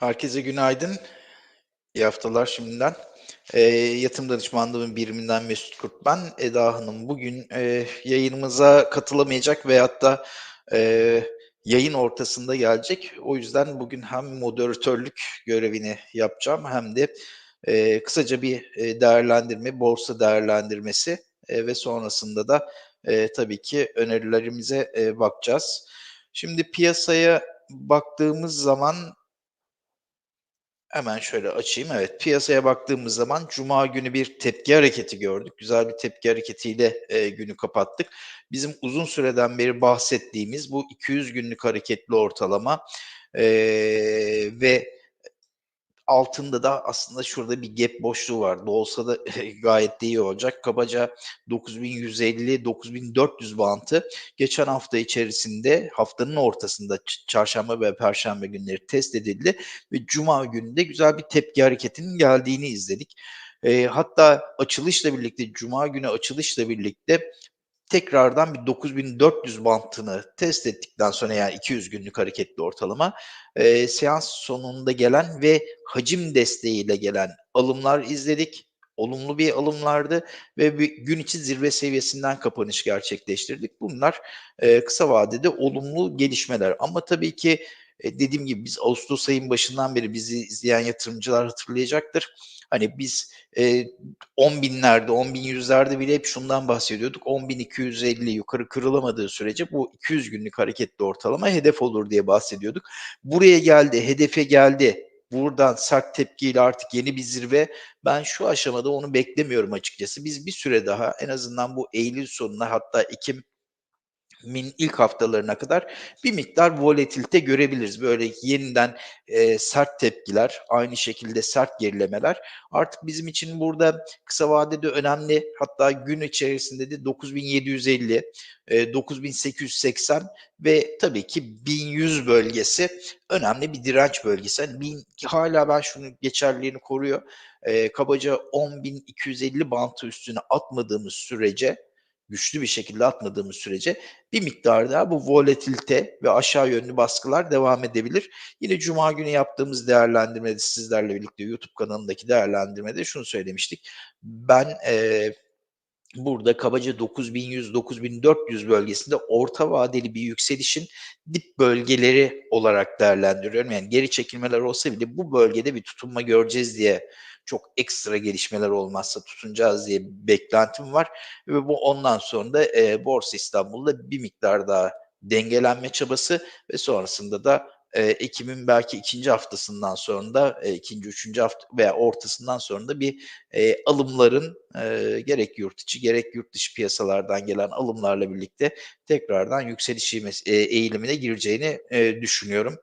Herkese günaydın. İyi haftalar şimdiden. Eee, yatırım danışmanlığının biriminden Mesut Kurt ben. Eda Hanım bugün eee, yayınımıza katılamayacak veyahut da eee, yayın ortasında gelecek. O yüzden bugün hem moderatörlük görevini yapacağım hem de eee, kısaca bir eee, değerlendirme, borsa değerlendirmesi eee, ve sonrasında da eee, tabii ki önerilerimize eee, bakacağız. Şimdi piyasaya baktığımız zaman Hemen şöyle açayım. Evet, piyasaya baktığımız zaman cuma günü bir tepki hareketi gördük. Güzel bir tepki hareketiyle eee, günü kapattık. Bizim uzun süreden beri bahsettiğimiz bu 200 günlük hareketli ortalama eee, ve altında da aslında şurada bir gap boşluğu var. Olsa da gayet de iyi olacak. Kabaca 9150-9400 bantı geçen hafta içerisinde haftanın ortasında çarşamba ve perşembe günleri test edildi ve cuma günü de güzel bir tepki hareketinin geldiğini izledik. Eee, hatta açılışla birlikte, cuma günü açılışla birlikte tekrardan bir 9400 bantını test ettikten sonra yani 200 günlük hareketli ortalama eee, seans sonunda gelen ve hacim desteğiyle gelen alımlar izledik. Olumlu bir alımlardı ve bir gün içi zirve seviyesinden kapanış gerçekleştirdik. Bunlar eee, kısa vadede olumlu gelişmeler. Ama tabii ki e, dediğim gibi biz Ağustos ayın başından beri bizi izleyen yatırımcılar hatırlayacaktır. Hani biz e, 10 binlerde, 10 bin yüzlerde bile hep şundan bahsediyorduk. 10 bin 250 yukarı kırılamadığı sürece bu 200 günlük hareketli ortalama hedef olur diye bahsediyorduk. Buraya geldi, hedefe geldi. Buradan sert tepkiyle artık yeni bir zirve. Ben şu aşamada onu beklemiyorum açıkçası. Biz bir süre daha en azından bu Eylül sonuna hatta Ekim min ilk haftalarına kadar bir miktar volatilite görebiliriz. Böyle yeniden e, sert tepkiler, aynı şekilde sert gerilemeler. Artık bizim için burada kısa vadede önemli. Hatta gün içerisinde de 9750, e, 9880 ve tabii ki 1100 bölgesi önemli bir direnç bölgesi. Yani bin, hala ben şunu geçerliliğini koruyor. E, kabaca 10.250 bantı üstüne atmadığımız sürece güçlü bir şekilde atmadığımız sürece bir miktar daha bu volatilite ve aşağı yönlü baskılar devam edebilir. Yine cuma günü yaptığımız değerlendirmede sizlerle birlikte YouTube kanalındaki değerlendirmede şunu söylemiştik. Ben e, burada kabaca 9100-9400 bölgesinde orta vadeli bir yükselişin dip bölgeleri olarak değerlendiriyorum. Yani geri çekilmeler olsa bile bu bölgede bir tutunma göreceğiz diye çok ekstra gelişmeler olmazsa tutunacağız diye bir beklentim var. Ve bu ondan sonra da e, Borsa İstanbul'da bir miktar daha dengelenme çabası ve sonrasında da e, Ekim'in belki ikinci haftasından sonra da e, ikinci, üçüncü hafta veya ortasından sonra da bir e, alımların e, gerek yurt içi gerek yurt dışı piyasalardan gelen alımlarla birlikte tekrardan yükseliş e, eğilimine gireceğini e, düşünüyorum.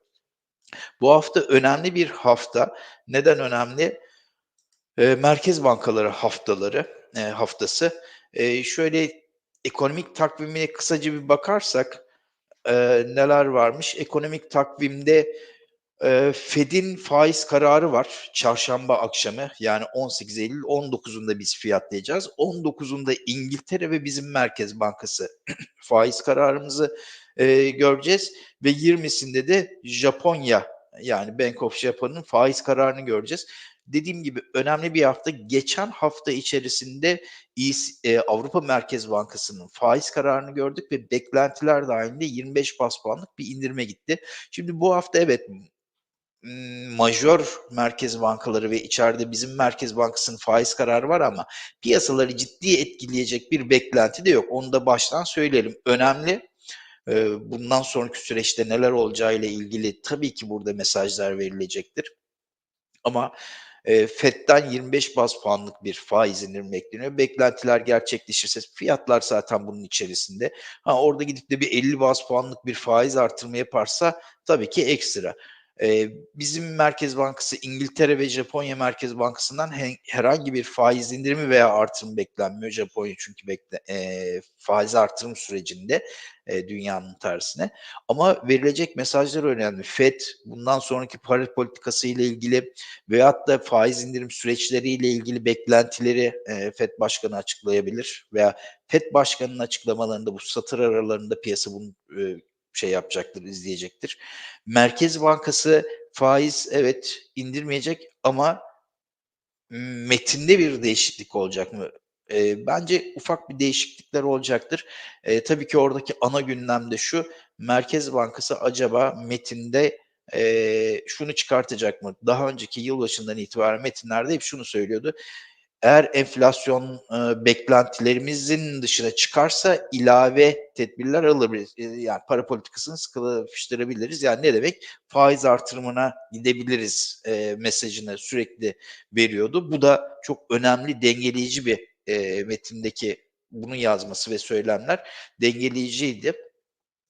Bu hafta önemli bir hafta. Neden önemli? E, merkez bankaları haftaları e, haftası. E, şöyle ekonomik takvimine kısaca bir bakarsak e, neler varmış? Ekonomik takvimde e, Fed'in faiz kararı var çarşamba akşamı yani 18 Eylül 19'unda biz fiyatlayacağız. 19'unda İngiltere ve bizim Merkez Bankası faiz kararımızı göreceğiz ve 20'sinde de Japonya yani Bank of Japan'ın faiz kararını göreceğiz dediğim gibi önemli bir hafta. Geçen hafta içerisinde e, Avrupa Merkez Bankası'nın faiz kararını gördük ve beklentiler dahilinde 25 bas puanlık bir indirme gitti. Şimdi bu hafta evet majör merkez bankaları ve içeride bizim Merkez Bankası'nın faiz kararı var ama piyasaları ciddi etkileyecek bir beklenti de yok. Onu da baştan söyleyelim. Önemli. Bundan sonraki süreçte neler olacağı ile ilgili tabii ki burada mesajlar verilecektir. Ama e, FED'den 25 baz puanlık bir faiz indirimi bekleniyor. Beklentiler gerçekleşirse fiyatlar zaten bunun içerisinde. Ha orada gidip de bir 50 baz puanlık bir faiz artırma yaparsa tabii ki ekstra. Ee, bizim Merkez Bankası İngiltere ve Japonya Merkez Bankası'ndan he, herhangi bir faiz indirimi veya artırım beklenmiyor. Japonya çünkü bekle, e, faiz artırım sürecinde e, dünyanın tersine. Ama verilecek mesajlar önemli. FED bundan sonraki para politikası ile ilgili veyahut da faiz indirim süreçleriyle ilgili beklentileri e, FED Başkanı açıklayabilir veya FED Başkanı'nın açıklamalarında bu satır aralarında piyasa bunu e, şey yapacaktır, izleyecektir. Merkez Bankası faiz evet indirmeyecek ama metinde bir değişiklik olacak mı? Eee, bence ufak bir değişiklikler olacaktır. Eee, tabii ki oradaki ana gündem de şu: Merkez Bankası acaba metinde, eee, şunu çıkartacak mı? Daha önceki yılbaşından itibaren metinlerde hep şunu söylüyordu: Eğer enflasyon, eee, beklentilerimizin dışına çıkarsa ilave tedbirler alabiliriz. Eee, yani para politikasını sıkılaştırabiliriz. Yani ne demek? Faiz artırımına gidebiliriz, eee, mesajını sürekli veriyordu. Bu da çok önemli, dengeleyici bir, eee, metindeki bunu yazması ve söylemler dengeleyiciydi.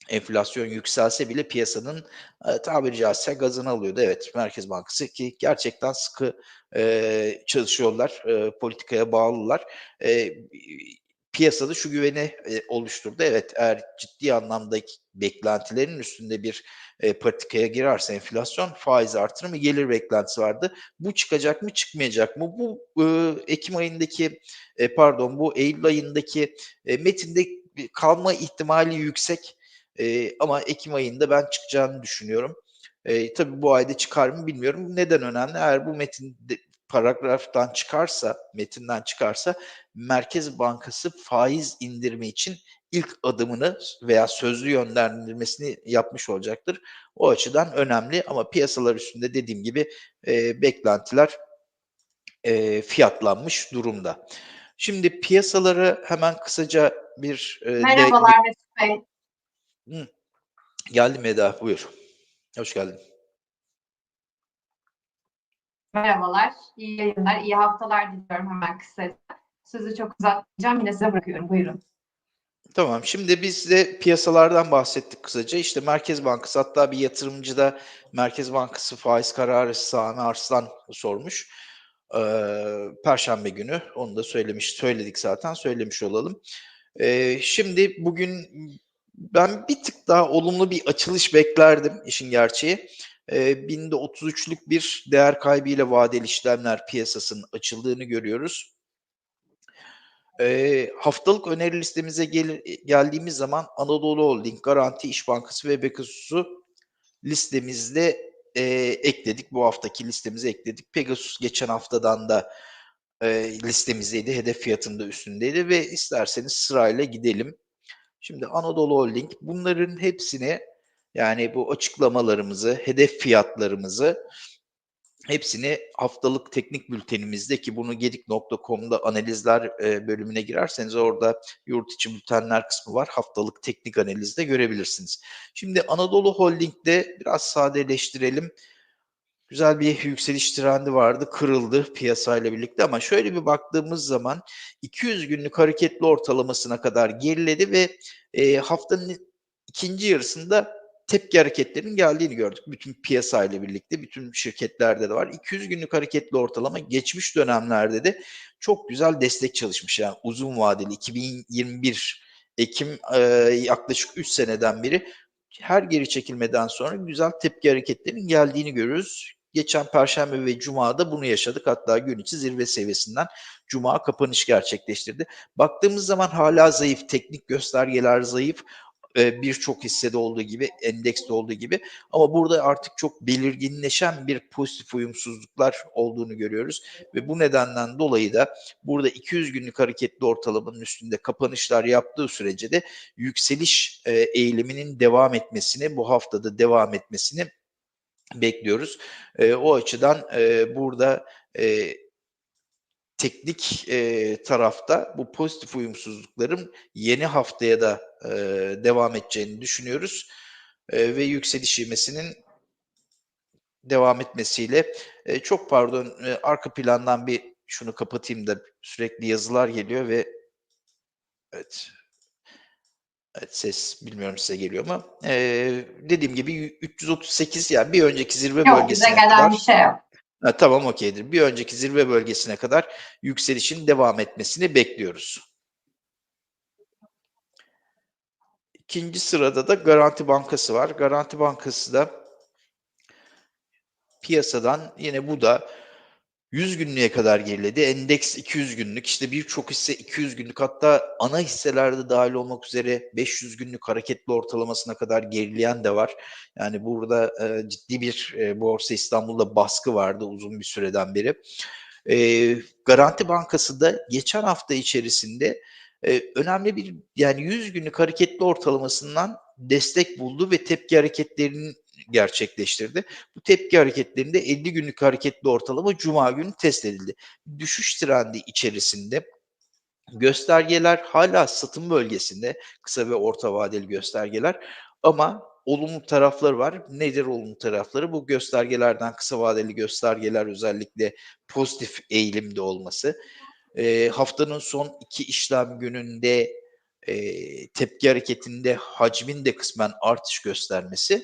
Enflasyon yükselse bile piyasanın, eee, tabiri caizse gazını alıyordu. Evet, Merkez Bankası ki gerçekten sıkı, eee, çalışıyorlar, eee, politikaya bağlılar. Eee, piyasada şu güveni, eee, oluşturdu. Evet, eğer ciddi anlamdaki beklentilerin üstünde bir, eee, patikaya girerse enflasyon, faiz artırımı gelir beklentisi vardı. Bu çıkacak mı, çıkmayacak mı? Bu, ııı, ekim ayındaki, eee, pardon, bu eylül ayındaki, eee, metinde kalma ihtimali yüksek, eee, ama ekim ayında ben çıkacağını düşünüyorum. Eee, tabii bu ayda çıkar mı bilmiyorum. Neden önemli? Eğer bu metin paragraftan çıkarsa, metinden çıkarsa Merkez Bankası faiz indirimi için ilk adımını veya sözlü yönlendirmesini yapmış olacaktır. O açıdan önemli ama piyasalar üstünde dediğim gibi, eee, beklentiler, eee, fiyatlanmış durumda. Şimdi piyasaları hemen kısaca bir, de Merhabalar Mesut Bey. Hıh. Geldim Eda, buyur. Hoş geldin. Merhabalar, iyi yayınlar, iyi haftalar diliyorum hemen kısaca. Sözü çok uzatmayacağım, yine size bırakıyorum. Buyurun. Tamam, şimdi biz de piyasalardan bahsettik kısaca. İşte Merkez Bankası hatta bir yatırımcı da Merkez Bankası faiz kararı Sami Arslan sormuş. Eee, perşembe günü. Onu da söylemiş söyledik zaten, söylemiş olalım. Eee, şimdi bugün ben bir tık daha olumlu bir açılış beklerdim işin gerçeği. Eee, binde 33'lük bir değer kaybıyla vadeli işlemler piyasasının açıldığını görüyoruz. Eee, haftalık öneri listemize gelir geldiğimiz zaman Anadolu Holding, Garanti, İş Bankası ve Pegasus'u listemizde, eee, ekledik. Bu haftaki listemize ekledik. Pegasus geçen haftadan da, eee, listemizdeydi. Hedef fiyatının da üstündeydi ve isterseniz sırayla gidelim. Şimdi Anadolu Holding bunların hepsini, yani bu açıklamalarımızı, hedef fiyatlarımızı hepsini haftalık teknik bültenimizde ki bunu gedik.com'da analizler, eee, bölümüne girerseniz orada yurt içi bültenler kısmı var. Haftalık teknik analizde görebilirsiniz. Şimdi Anadolu Holding'de biraz sadeleştirelim. Güzel bir yükseliş trendi vardı, kırıldı piyasayla birlikte ama şöyle bir baktığımız zaman 200 günlük hareketli ortalamasına kadar geriledi ve, eee, haftanın 2'nci yarısında tepki hareketlerinin geldiğini gördük. Bütün piyasayla birlikte, bütün şirketlerde de var. 200 günlük hareketli ortalama geçmiş dönemlerde de çok güzel destek çalışmış. Yani uzun vadeli 2021 ekim, eee, yaklaşık 3 seneden beri her geri çekilmeden sonra güzel tepki hareketlerinin geldiğini görüyoruz. Geçen perşembe ve cumada bunu yaşadık. Hatta gün içi zirve seviyesinden cuma kapanış gerçekleştirdi. Baktığımız zaman hâlâ zayıf, teknik göstergeler zayıf. Eee, birçok hissede olduğu gibi, endekste olduğu gibi ama burada artık çok belirginleşen bir pozitif uyumsuzluklar olduğunu görüyoruz ve bu nedenden dolayı da burada 200 günlük hareketli ortalamanın üstünde kapanışlar yaptığı sürece de yükseliş, eee, eğiliminin devam etmesini, bu hafta da devam etmesini bekliyoruz. Eee, o açıdan, eee, burada, eee, teknik, eee, tarafta bu pozitif uyumsuzlukların yeni haftaya da, eee, devam edeceğini düşünüyoruz, eee, ve yükseliş ivmesinin devam etmesiyle Eee, çok pardon, eee, arka plandan bir şunu kapatayım da sürekli yazılar geliyor ve Evet. Evet, ses bilmiyorum size geliyor mu? Eee, dediğim gibi yü 338 yani bir önceki zirve Yok, bize bölgesine gelen kadar bir şey yok. Ha, tamam, okay'dir. Bir önceki zirve bölgesine kadar yükselişin devam etmesini bekliyoruz. 2'nci sırada da Garanti Bankası var. Garanti Bankası da piyasadan yine bu da 100 günlüğe kadar geriledi. Endeks 200 günlük. İşte birçok hisse 200 günlük hatta ana hisselerde dahil olmak üzere 500 günlük hareketli ortalamasına kadar gerileyen de var. Yani burada e, ciddi bir e, Borsa İstanbul'da baskı vardı uzun bir süreden beri. E, Garanti Bankası da geçen hafta içerisinde e, önemli bir yani 100 günlük hareketli ortalamasından destek buldu ve tepki hareketlerinin gerçekleştirdi. Bu tepki hareketlerinde 50 günlük hareketli ortalama Cuma günü test edildi. Düşüş trendi içerisinde göstergeler hala satım bölgesinde kısa ve orta vadeli göstergeler ama olumlu tarafları var. Nedir olumlu tarafları? Bu göstergelerden kısa vadeli göstergeler özellikle pozitif eğilimde olması. E, haftanın son iki işlem gününde e, tepki hareketinde hacmin de kısmen artış göstermesi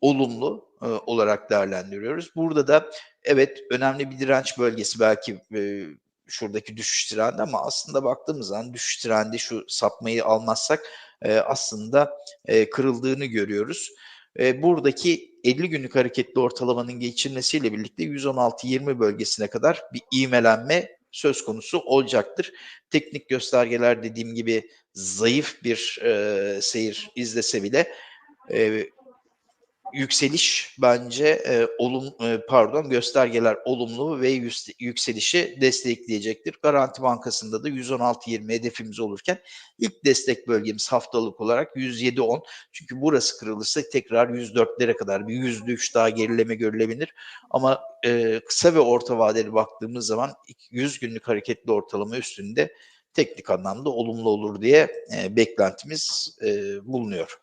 olumlu e, olarak değerlendiriyoruz. Burada da evet önemli bir direnç bölgesi belki e, şuradaki düşüş trendi ama aslında baktığımız zaman düşüş trendi şu sapmayı almazsak e, aslında e, kırıldığını görüyoruz. E, buradaki 50 günlük hareketli ortalamanın geçilmesiyle birlikte 116-20 bölgesine kadar bir ivmelenme söz konusu olacaktır. Teknik göstergeler dediğim gibi zayıf bir e, seyir izlese bile e, yükseliş bence e, olum e, pardon göstergeler olumlu ve yükselişi destekleyecektir. Garanti Bankası'nda da 116.20 hedefimiz olurken ilk destek bölgemiz haftalık olarak 107.10. Çünkü burası kırılırsa tekrar 104'lere kadar bir %3 daha gerileme görülebilir. Ama e, kısa ve orta vadeli baktığımız zaman 100 günlük hareketli ortalama üstünde teknik anlamda olumlu olur diye e, beklentimiz e, bulunuyor.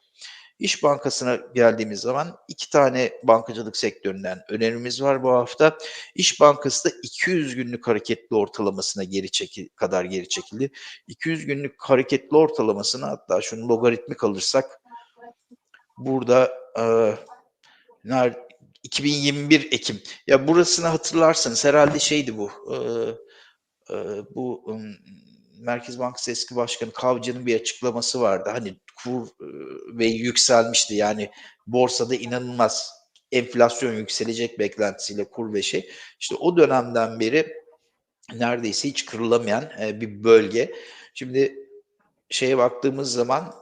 İş Bankası'na geldiğimiz zaman iki tane bankacılık sektöründen önerimiz var bu hafta. İş Bankası da 200 günlük hareketli ortalamasına geri çekil kadar geri çekildi. 200 günlük hareketli ortalamasını hatta şunu logaritmik alırsak burada e, 2021 Ekim. Ya burasını hatırlarsanız herhalde şeydi bu. E, e, bu Merkez Bankası eski başkanı Kavcı'nın bir açıklaması vardı. Hani kur ve yükselmişti. Yani borsada inanılmaz enflasyon yükselecek beklentisiyle kur ve şey. İşte o dönemden beri neredeyse hiç kırılamayan bir bölge. Şimdi şeye baktığımız zaman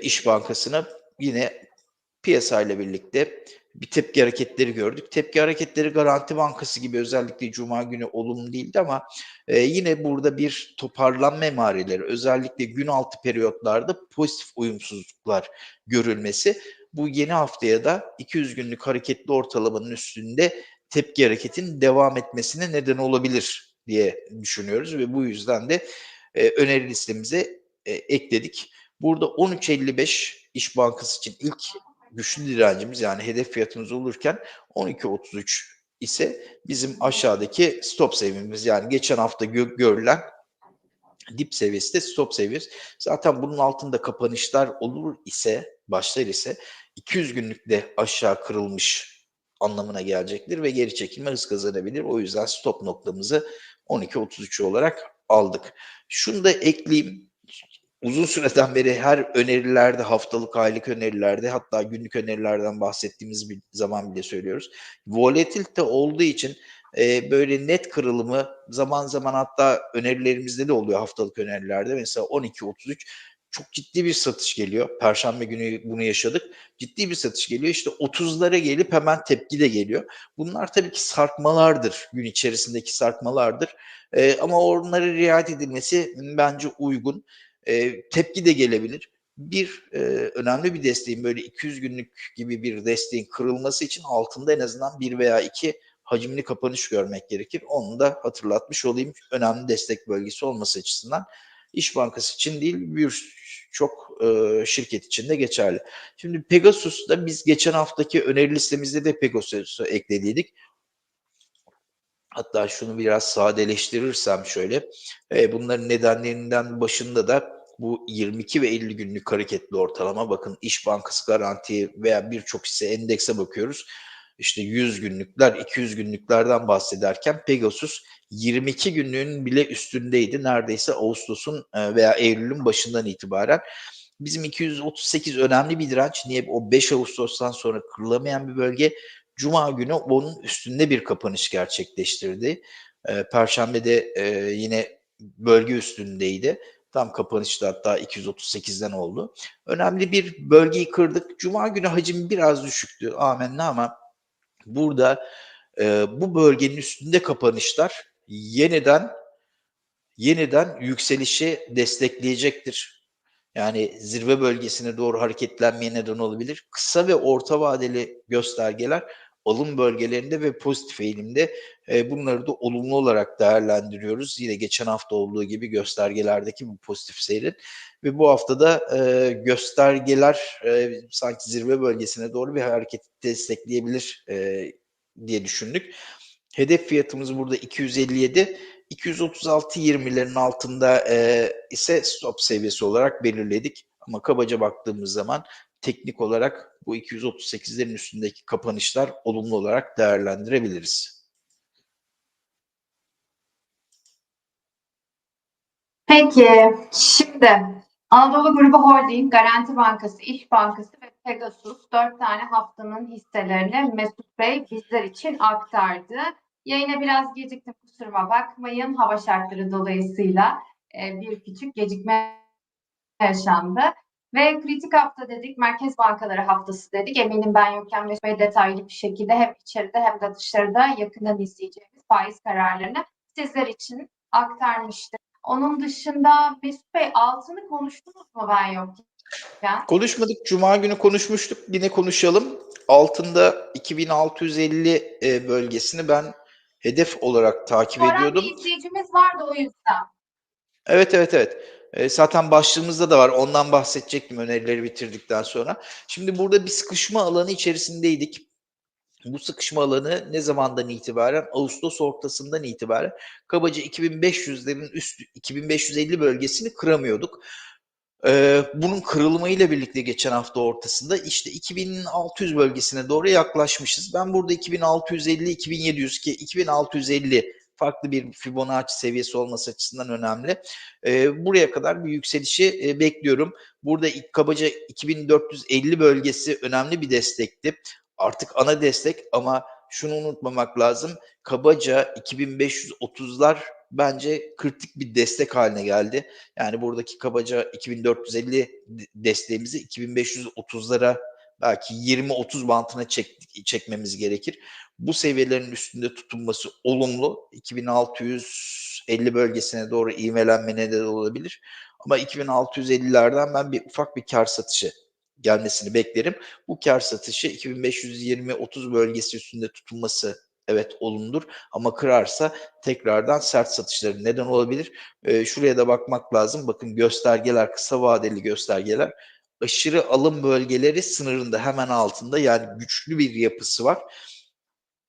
İş Bankası'na yine piyasayla birlikte bir tepki hareketleri gördük. Tepki hareketleri Garanti Bankası gibi özellikle Cuma günü olumlu değildi ama e, yine burada bir toparlanma emareleri özellikle gün altı periyotlarda pozitif uyumsuzluklar görülmesi bu yeni haftaya da 200 günlük hareketli ortalamanın üstünde tepki hareketin devam etmesine neden olabilir diye düşünüyoruz ve bu yüzden de e, öneri listemize e, ekledik. Burada 13.55 İş Bankası için ilk güçlü direncimiz yani hedef fiyatımız olurken 12.33 ise bizim aşağıdaki stop seviyemiz yani geçen hafta gö- görülen dip seviyesi de stop seviyesi. Zaten bunun altında kapanışlar olur ise başlar ise 200 günlükte aşağı kırılmış anlamına gelecektir ve geri çekilme hız kazanabilir. O yüzden stop noktamızı 12.33 olarak aldık. Şunu da ekleyeyim uzun süreden beri her önerilerde, haftalık, aylık önerilerde hatta günlük önerilerden bahsettiğimiz bir zaman bile söylüyoruz. Volatilite olduğu için e, böyle net kırılımı zaman zaman hatta önerilerimizde de oluyor haftalık önerilerde. Mesela 12.33 çok ciddi bir satış geliyor. Perşembe günü bunu yaşadık. Ciddi bir satış geliyor. İşte 30'lara gelip hemen tepki de geliyor. Bunlar tabii ki sarkmalardır. Gün içerisindeki sarkmalardır. Ee, ama onlara riayet edilmesi bence uygun tepki de gelebilir. Bir e, önemli bir desteğin böyle 200 günlük gibi bir desteğin kırılması için altında en azından bir veya iki hacimli kapanış görmek gerekir. Onu da hatırlatmış olayım. Önemli destek bölgesi olması açısından İş Bankası için değil bir çok e, şirket için de geçerli. Şimdi Pegasus'ta biz geçen haftaki öneri listemizde de Pegasus'u eklediydik. Hatta şunu biraz sadeleştirirsem şöyle, e, bunların nedenlerinden başında da bu 22 ve 50 günlük hareketli ortalama bakın İş Bankası garanti veya birçok hisse endekse bakıyoruz. İşte 100 günlükler, 200 günlüklerden bahsederken Pegasus 22 günlüğün bile üstündeydi. Neredeyse Ağustos'un e, veya Eylül'ün başından itibaren. Bizim 238 önemli bir direnç. Niye? O 5 Ağustos'tan sonra kırılamayan bir bölge. Cuma günü onun üstünde bir kapanış gerçekleştirdi. E, Perşembe'de e, yine bölge üstündeydi. Tam kapanışta hatta 238'den oldu. Önemli bir bölgeyi kırdık. Cuma günü hacim biraz düşüktü. Amenna ama burada e, bu bölgenin üstünde kapanışlar yeniden yeniden yükselişi destekleyecektir. Yani zirve bölgesine doğru hareketlenmeye neden olabilir. Kısa ve orta vadeli göstergeler alım bölgelerinde ve pozitif eğilimde e, bunları da olumlu olarak değerlendiriyoruz. Yine geçen hafta olduğu gibi göstergelerdeki bu pozitif seyrin ve bu haftada e, göstergeler e, sanki zirve bölgesine doğru bir hareket destekleyebilir e, diye düşündük. Hedef fiyatımız burada 257. 236-20'lerin altında e, ise stop seviyesi olarak belirledik. Ama kabaca baktığımız zaman teknik olarak bu 238'lerin üstündeki kapanışlar olumlu olarak değerlendirebiliriz. Peki, şimdi Anadolu Grubu Holding, Garanti Bankası, İş Bankası ve Pegasus dört tane haftanın hisselerini Mesut Bey bizler için aktardı. Yayına biraz geciktim kusuruma bakmayın. Hava şartları dolayısıyla e, bir küçük gecikme yaşandı. Ve kritik hafta dedik, merkez bankaları haftası dedik. Eminim ben yokken Bey detaylı bir şekilde hem içeride hem de dışarıda yakından izleyeceğimiz faiz kararlarını sizler için aktarmıştır. Onun dışında Mesut Bey altını konuştunuz mu ben yokken? Konuşmadık. Cuma günü konuşmuştuk. Yine konuşalım. Altında 2650 e, bölgesini ben hedef olarak takip Soran ediyordum. bir izleyicimiz vardı o yüzden. Evet evet evet. E, zaten başlığımızda da var. Ondan bahsedecektim önerileri bitirdikten sonra. Şimdi burada bir sıkışma alanı içerisindeydik. Bu sıkışma alanı ne zamandan itibaren? Ağustos ortasından itibaren kabaca 2500'lerin üstü 2550 bölgesini kıramıyorduk. Ee, bunun kırılmayla birlikte geçen hafta ortasında işte 2600 bölgesine doğru yaklaşmışız. Ben burada 2650-2700 ki 2650 farklı bir Fibonacci seviyesi olması açısından önemli. Ee, buraya kadar bir yükselişi e, bekliyorum. Burada kabaca 2450 bölgesi önemli bir destekti. Artık ana destek ama şunu unutmamak lazım. Kabaca 2530'lar bence kritik bir destek haline geldi. Yani buradaki kabaca 2450 desteğimizi 2530'lara belki 20-30 bantına çek, çekmemiz gerekir. Bu seviyelerin üstünde tutunması olumlu. 2650 bölgesine doğru ivmelenme neden olabilir. Ama 2650'lerden ben bir ufak bir kar satışı gelmesini beklerim. Bu kar satışı 2520-30 bölgesi üstünde tutunması evet olumludur ama kırarsa tekrardan sert satışların neden olabilir. Ee, şuraya da bakmak lazım. Bakın göstergeler kısa vadeli göstergeler aşırı alım bölgeleri sınırında hemen altında yani güçlü bir yapısı var.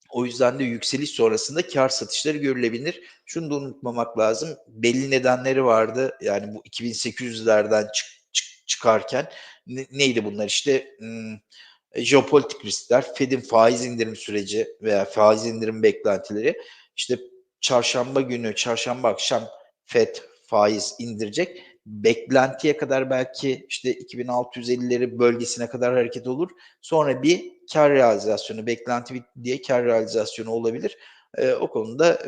O yüzden de yükseliş sonrasında kar satışları görülebilir. Şunu da unutmamak lazım. Belli nedenleri vardı. Yani bu 2800'lerden çık, çık, çıkarken ne, neydi bunlar? İşte hmm, jeopolitik riskler, Fed'in faiz indirim süreci veya faiz indirim beklentileri. İşte çarşamba günü, çarşamba akşam Fed faiz indirecek. Beklentiye kadar belki işte 2650'leri bölgesine kadar hareket olur. Sonra bir kar realizasyonu, beklenti diye kar realizasyonu olabilir. Ee, o konuda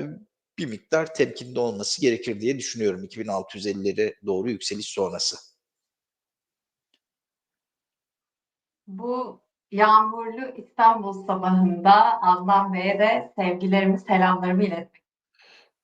bir miktar temkinli olması gerekir diye düşünüyorum 2650'lere doğru yükseliş sonrası. Bu yağmurlu İstanbul sabahında Adnan Bey'e de sevgilerimi, selamlarımı iletmek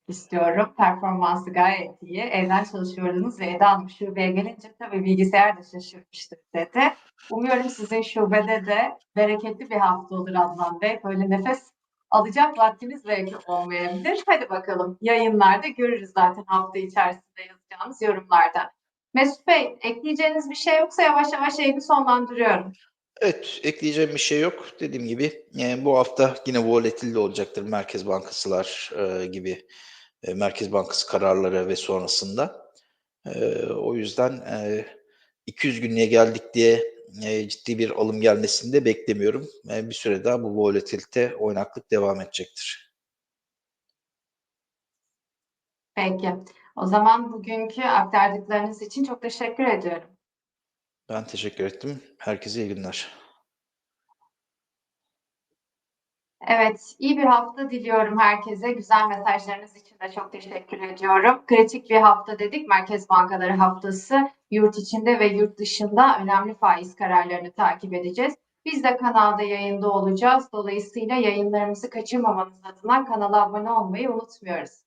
istiyorum. Performansı gayet iyi. Evden çalışıyordunuz ve Eda Hanım şubeye gelince tabii bilgisayar da şaşırmıştır dedi. Umuyorum sizin şubede de bereketli bir hafta olur Adnan Bey. Böyle nefes alacak vaktiniz belki olmayabilir. Hadi bakalım yayınlarda görürüz zaten hafta içerisinde yazacağınız yorumlarda. Mesut Bey ekleyeceğiniz bir şey yoksa yavaş yavaş yayını sonlandırıyorum. Evet, ekleyeceğim bir şey yok. Dediğim gibi yani bu hafta yine volatil de olacaktır Merkez Bankasılar e, gibi e, Merkez Bankası kararları ve sonrasında. E, o yüzden e, 200 günlüğe geldik diye e, ciddi bir alım gelmesini de beklemiyorum. E, bir süre daha bu volatilite, oynaklık devam edecektir. Peki. O zaman bugünkü aktardıklarınız için çok teşekkür ediyorum. Ben teşekkür ettim. Herkese iyi günler. Evet, iyi bir hafta diliyorum herkese. Güzel mesajlarınız için de çok teşekkür ediyorum. Kritik bir hafta dedik. Merkez Bankaları haftası yurt içinde ve yurt dışında önemli faiz kararlarını takip edeceğiz. Biz de kanalda yayında olacağız. Dolayısıyla yayınlarımızı kaçırmamanız adına kanala abone olmayı unutmuyoruz.